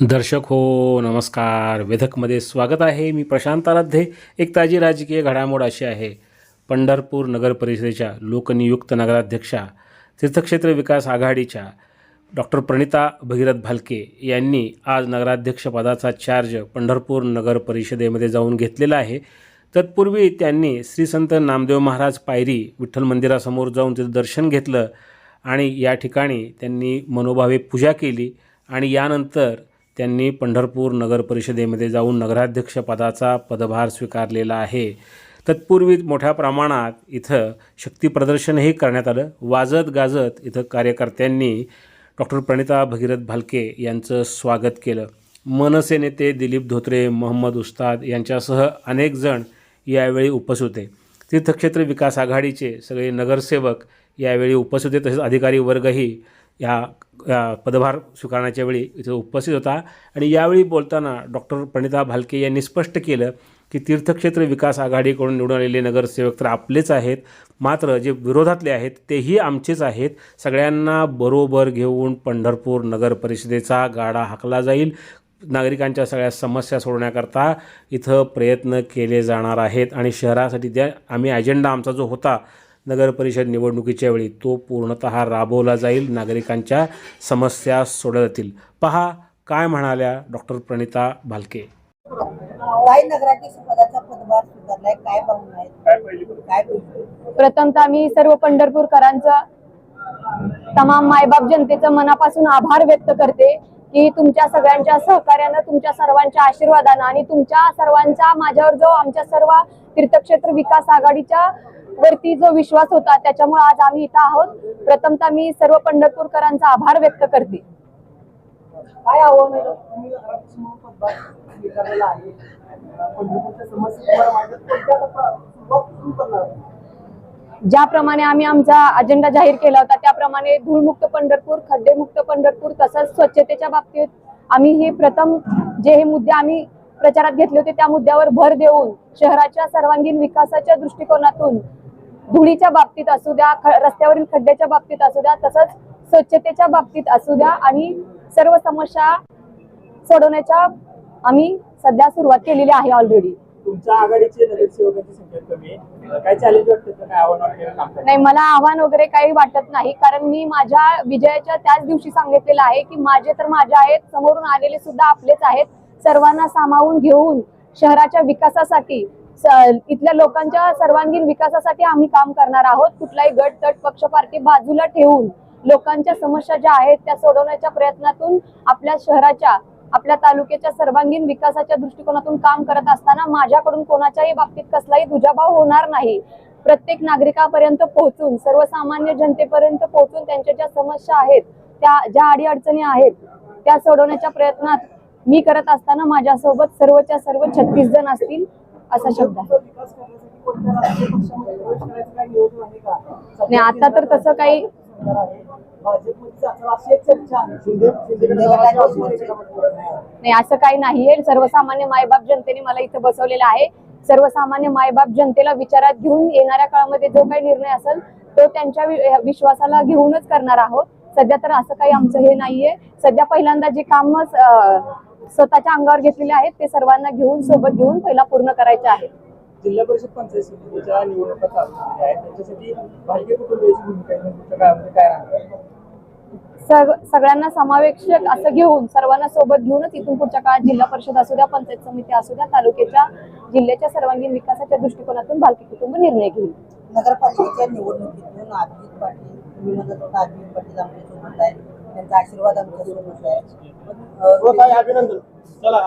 दर्शक हो नमस्कार. वेधकमध्ये स्वागत आहे. मी प्रशांत आराध्ये. एक ताजी राजकीय घडामोड अशी आहे. पंढरपूर नगर परिषदेच्या लोकनियुक्त नगराध्यक्षा तीर्थक्षेत्र विकास आघाडीच्या डॉक्टर प्रणिता भगीरथ भालके यांनी आज नगराध्यक्षपदाचा चार्ज पंढरपूर नगर परिषदेमध्ये जाऊन घेतलेला आहे. तत्पूर्वी त्यांनी श्री संत नामदेव महाराज पायरी विठ्ठल मंदिरासमोर जाऊन तिथं दर्शन घेतलं आणि या ठिकाणी त्यांनी मनोभावे पूजा केली आणि यानंतर त्यांनी पंढरपूर नगर परिषदेमध्ये जाऊन नगराध्यक्षपदाचा पदभार स्वीकारलेला आहे. तत्पूर्वी मोठ्या प्रमाणात इथं शक्तीप्रदर्शनही करण्यात आलं. वाजत गाजत इथं कार्यकर्त्यांनी डॉक्टर प्रणिता भगीरथ भालके यांचं स्वागत केलं. मनसे नेते दिलीप धोत्रे मोहम्मद उस्ताद यांच्यासह अनेक जण यावेळी उपस्थित होते. तीर्थक्षेत्र विकास आघाडीचे सगळे नगरसेवक यावेळी उपस्थित होते. तसेच अधिकारी वर्गही या पदभार स्वीकारण्याच्या वेळी इथं उपस्थित होता. आणि यावेळी बोलताना डॉक्टर प्रणिता भालके यांनी स्पष्ट केलं की तीर्थक्षेत्र विकास आघाडीकडून निवडून आलेले नगरसेवक तर आपलेच आहेत. मात्र जे विरोधातले आहेत तेही आमचेच आहेत. सगळ्यांना बरोबर घेऊन पंढरपूर नगर परिषदेचा गाडा हाकला जाईल. नागरिकांच्या सगळ्या समस्या सोडवण्याकरता इथं प्रयत्न केले जाणार आहेत. आणि शहरासाठी त्या आम्ही अजेंडा आमचा जो होता नगर परिषद निवडणुकीच्या वेळी तो पूर्णतः राबवला जाईल. नागरिकांच्या समस्या सोडवल्या जातील पहा काय म्हणाल्या डॉक्टर प्रणिता भालके. काय नगराध्यक्ष पदाचा पदभार स्वीकारलाय. काय पाहून आहेत? काय पहिली प्रथमतः मी सर्व पंढरपूरकरांचं तमाम मायबाप जनतेचं मनापासून आभार व्यक्त करते की तुमच्या सगळ्यांच्या सहकार्यानं तुमच्या सर्वांच्या आशीर्वादानं आणि तुमच्या सर्वांचा माझ्यावर जो आमच्या सर्व तीर्थक्षेत्र विकास आघाडीच्या वरती जो विश्वास होता त्याच्यामुळे आज आम्ही इथं आहोत. प्रथमतः मी सर्व पंढरपूरकरांचा आभार व्यक्त करते. काय ज्याप्रमाणे आम्ही आमचा अजेंडा जाहीर केला होता त्याप्रमाणे धूळमुक्त पंढरपूर खड्डेमुक्त पंढरपूर तसंच स्वच्छतेच्या बाबतीत आम्ही हे प्रथम जे हे मुद्दे आम्ही प्रचारात घेतले होते त्या मुद्द्यावर भर देऊन शहराच्या सर्वांगीण विकासाच्या दृष्टिकोनातून धुळीच्या बाबतीत असू द्या रस्त्यावरील खड्ड्याच्या बाबतीत असू द्या तसंच स्वच्छतेच्या बाबतीत असू द्या आणि सर्व समस्या सोडवण्याच्या आम्ही सध्या सुरुवात केलेली आहे ऑलरेडी तुमच्या आघाडीचे नगरसेवकांची संख्या कमी आहे. काय चॅलेंज वाटतं? का काय आव्हान वाटतं काम करण्याचं? नाही मला आव्हान वगैरे काही वाटत नाही. कारण मी माझ्या विजयाच्या त्याच दिवशी सांगितलेलं आहे की माझे तर माझे आहेत समोरून आलेले सुद्धा आपलेच आहेत. सर्वांना सामावून घेऊन शहराच्या विकासासाठी इथल्या लोकांच्या सर्वांगीण विकासासाठी आम्ही काम करणार आहोत. कुठलाही गट तट पक्ष पार्टी बाजूला ठेवून लोकांच्या समस्या ज्या आहेत त्या सोडवण्याच्या प्रयत्नातून आपल्या शहराच्या आपल्या तालुक्याच्या सर्वांगीण विकासाच्या दृष्टिकोनातून काम करत असताना माझ्याकडून कोणाच्याही बाबतीत कसलाही दुजाभाव होणार नाही. प्रत्येक नागरिकापर्यंत पोहोचून सर्वसामान्य जनतेपर्यंत पोहोचून त्यांच्या ज्या समस्या आहेत त्या ज्या अडीअडचणी आहेत त्या सोडवण्याच्या प्रयत्नात मी करत असताना माझ्यासोबत सर्वच्या सर्व छत्तीस जण असतील. असा शब्द आहे. पंढरपूरचा विकास करण्यासाठी कोणत्या राजकीय पक्षामध्ये प्रवेश करायचं काही नियोजन आहे का? नाही, आता तर तसं काही- नाही असं काही नाहीये. सर्वसामान्य मायबाप जनतेने मला इथं बसवलेलं आहे. सर्वसामान्य मायबाप जनतेला विचारात घेऊन येणाऱ्या काळामध्ये जो काही निर्णय असेल तो त्यांच्या विश्वासाला घेऊनच करणार आहोत. सध्या तर असं काही आमचं हे नाहीये. सध्या पहिल्यांदा जे काम स्वतःच्या अंगावर घेतलेले आहेत ते सर्वांना घेऊन सोबत घेऊन पहिला पूर्ण करायचे आहे. जिल्हा परिषद पंचायत समितीच्या निवडणुका चालू आहेत त्याच्यासाठी कुटुंबियाची भूमिका काय राहणार सगळ्यांना समावेशक असं घेऊन सर्वांना सोबत घेऊनच इथून पुढच्या काळात जिल्हा परिषद असू द्या पंचायत समिती असू द्या तालुक्याच्या जिल्ह्याच्या सर्वांगीण विकासाच्या दृष्टिकोनातून भालकी कुटुंब निर्णय घेईल. नगरपालिकेच्या निवडणुकीतून पाटील तुम्ही म्हणत होता अभिजित पाटील आमच्यासोबत आहेत. त्यांचा आशीर्वाद आमच्यासोबत आहे हो, अभिनंदन. चला.